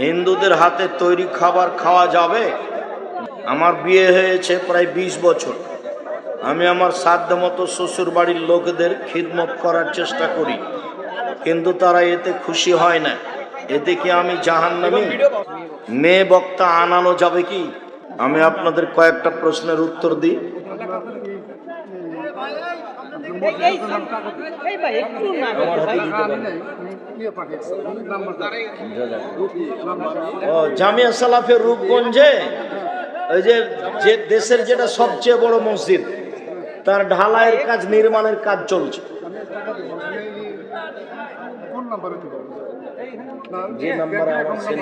হিন্দুদের হাতে তৈরি খাবার খাওয়া যাবে? আমার বিয়ে হয়েছে প্রায় বিশ বছর। আমি আমার সাধ্য মতো শ্বশুর বাড়ির লোকদের খিদমত করার চেষ্টা করি, কিন্তু তারা এতে খুশি হয় না। এতে কি আমি জাহান্নামি? মেয়ে বক্তা আনানো যাবে কি? আমি আপনাদের কয়েকটা প্রশ্নের উত্তর দিই এই এই ভাই একটু না আমার হাতে দিতে পারেন। ও জামিয়া সালাফের রূপগঞ্জে ওই যে যে দেশের যেটা সবচেয়ে বড় মসজিদ তার ঢালাইয়ের কাজ নির্মাণের কাজ চলছে। যে নাম্বার আমার সে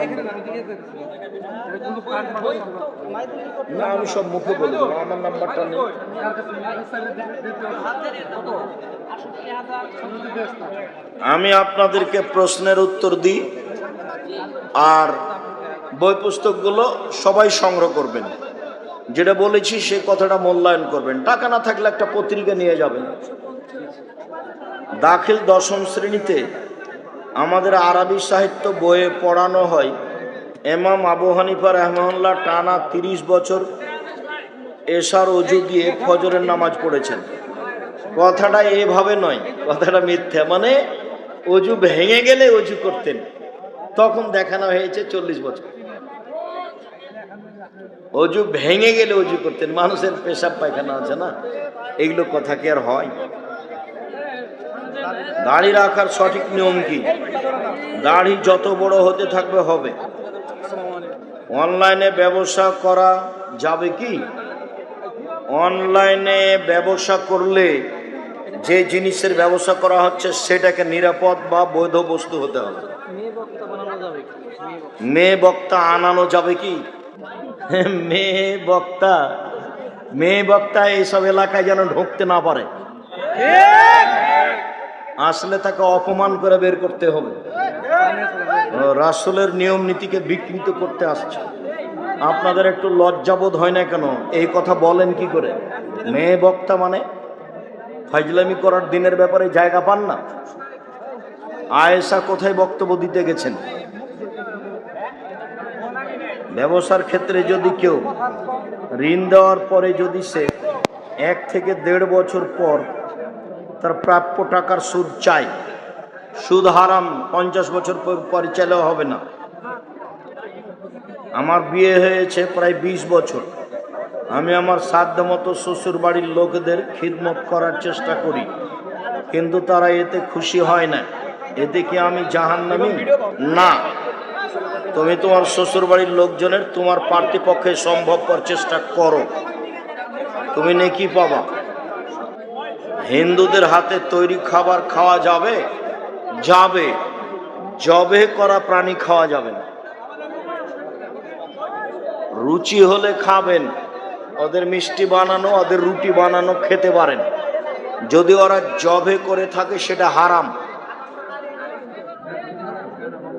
না আমি সব মুখে বলে আমার নাম্বারটা নেই। আমি আপনাদেরকে প্রশ্নের উত্তর দিই আর বই পুস্তকগুলো সবাই সংগ্রহ করবেন। যেটা বলেছি সে কথাটা মূল্যায়ন করবেন। টাকা না থাকলে একটা পত্রিকা নিয়ে যাবেন। দাখিল দশম শ্রেণীতে আমাদের আরবি সাহিত্য বইয়ে পড়ানো হয়। এমাম আবু হানিফা রহমাল্লাহ টানা তিরিশ বছর এশার অজু দিয়ে ফজরের নামাজ পড়েছেন। কথাটা এভাবে নয়, কথাটা মিথ্যা। মানে অজু ভেঙে গেলে অজু করতেন। তখন দেখানো হয়েছে চল্লিশ বছর। অজু ভেঙে গেলে অজু করতেন। মানুষের পেশাব পায়খানা আছে না? এগুলো কথা কি আর হয়? দাড়ি রাখার সঠিক নিয়ম কি? দাড়ি যত বড় হতে থাকবে, হবে। অনলাইনে ব্যবসা করা যাবে কি? অনলাইনে ব্যবসা করলে যে জিনিসের ব্যবসা করা হচ্ছে, সেটাকে নিরাপদ বা বৈধ বস্তু হতে হবে। মেয়ে বক্তা আনানো যাবে কি? মেয়ে বক্তা মেয়ে বক্তা এইসব এলাকায় যেন ঢুকতে না পারে। আসলে তাকে অপমান করে বের করতে হবে। রাসূলের নিয়ম নীতিকে বিকৃত করতে আসছে। আপনাদের একটু লজ্জাবোধ হয় না কেন? এই কথা বলেন কি করে? মেয়ে বক্তা মানে? ফাইজলামি করার দিনের ব্যাপারে জায়গা পান না? আয়েশা কোথায় বক্তব্য দিতে গেছেন? ব্যবসার ক্ষেত্রে যদি কেউ ঋণ দেওয়ার পরে যদি সে এক থেকে দেড় বছর পর তার প্রাপ্য টাকার সুদ চাই। সুদ হারাম, পঞ্চাশ বছর পর- হবে না। আমার বিয়ে হয়েছে প্রায় বিশ বছর। আমি আমার সাধ্য মতো শ্বশুর বাড়ির লোকদের খিদমত করার চেষ্টা করি, কিন্তু তারা এতে খুশি হয় না। এতে কি আমি জাহান্নামি? না। তুমি তোমার শ্বশুর বাড়ির লোকজনের তোমার পার্টিপক্ষে সম্ভবপর চেষ্টা করো। তুমি নেকি পাবা? হিন্দুদের হাতে তৈরি খাবার খাওয়া যাবে? যাবে। জবে করা প্রাণী খাওয়া যাবে না। রুচি হলে খাবেন। ওদের মিষ্টি বানানো, ওদের রুটি বানানো খেতে পারেন। যদি ওরা জবে করে থাকে, সেটা হারাম।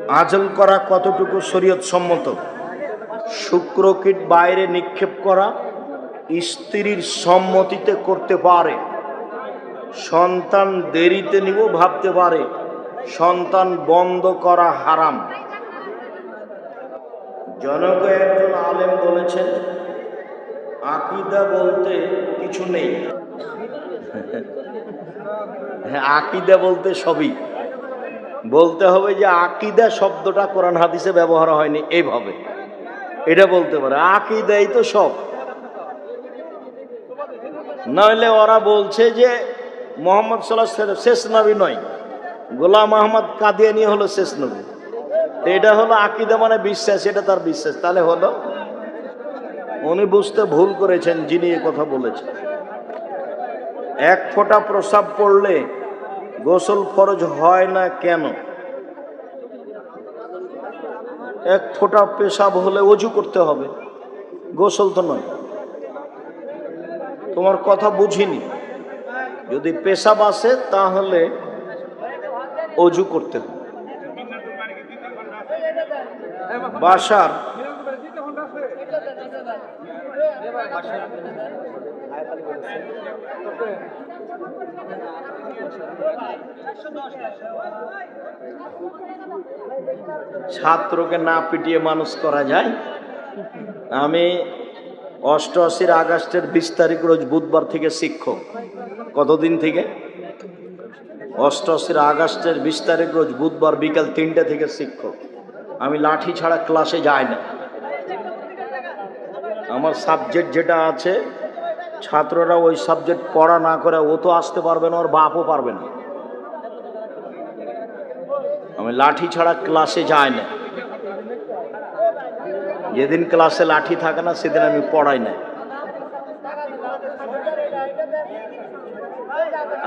আজল করা কতটুকু শরীয়ত সম্মত শুক্রকীট বাইরে নিক্ষেপ করা স্ত্রীর সম্মতিতে করতে পারে। সন্তান দেরিতে নিব ভাবতে পারে। সন্তান বন্ধ করা হারাম। জনক একজন আলেম বলেছেন, আকিদা বলতে কিছু নেই। হ্যাঁ আকিদা বলতে সবই। বলতে হবে যে আকিদা শব্দটা কোরআন হাদিসে ব্যবহার হয়নি, এইভাবে। এটা বলতে পারে, আকিদাই তো সব। নইলে ওরা বলছে যে মোহাম্মদ সাল্লাহ শেষ নবী নয়। গোলাম আহমদ কাদিয়ানি হলো শেষ নবী। এটা হলো আকিদা মানে বিশ্বাস, এটা তার বিশ্বাস। তাহলে হলো, উনি বুঝতে ভুল করেছেন, যিনি এ কথা বলেছেন। এক ফোঁটা প্রসাব পড়লে গোসল ফরজ হয় না কেন? এক ফোঁটা পেশাব হলে অজু করতে হবে। গোসল তো নয়। তোমার কথা বুঝিনি। যদি পেশাব আসে তাহলে অজু করতে হবে। বাসার ছাত্রকে না পিটিয়ে মানুষ করা যায়? আমি অষ্টআশির আগস্টের বিশ তারিখ রোজ বুধবার থেকে শিক্ষক। কতদিন থেকে? অষ্টআশির আগস্টের বিশ তারিখ রোজ বুধবার বিকাল তিনটে থেকে শিক্ষক। আমি লাঠি ছাড়া ক্লাসে যাই না। আমার সাবজেক্ট যেটা আছে, ছাত্ররা ওই সাবজেক্ট পড়া না করে ও তো আসতে পারবে না, ওর বাপও পারবে না। আমি লাঠি ছাড়া ক্লাসে যাই না। যেদিন ক্লাসে লাঠি থাকে না, সেদিন আমি পড়াই না।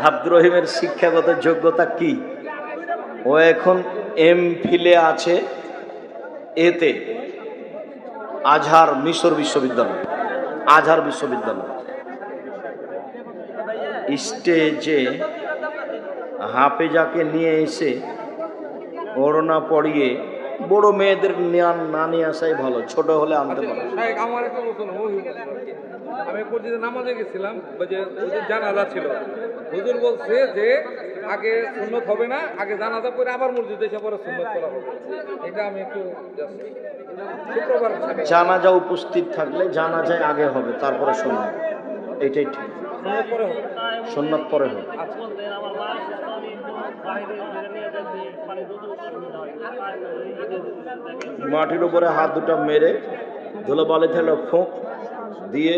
আব্দুর রহিমের শিক্ষাগত যোগ্যতা কি? ও এখন এম ফিলে আছে এতে আজহার মিশর বিশ্ববিদ্যালয়, আজহার বিশ্ববিদ্যালয়। স্টেজে হাফেজাকে নিয়ে এসে করোনা পড়িয়ে বড় মেয়েদের না নিয়ে আসাই ভালো ছোট হলে আনতে পারে আমার একটা প্রশ্ন আমি মসজিদে নামাজে গেছিলাম যে জানাজা ছিল। হুজুর বলছে যে আগে সুন্নত হবে না আগে জানাজা করে আবার মসজিদে এসে পরে সুন্নত করা হবে। এটা আমি একটু। জানাজা উপস্থিত থাকলে জানাজায় আগে হবে তারপরে শুনবে এটাই ঠিক। পরে হবে মাটির উপরে হাত দুটো মেরে ধুলো বালি থেকে ফোঁক দিয়ে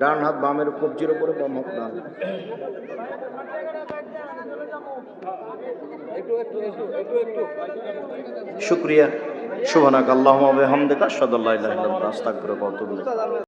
ডান হাত বামের কবজির উপরে বাম হাত ডান শুক্রিয়া। সুবহানাক আল্লাহুম্মা ওয়া বিহামদিকা আশহাদু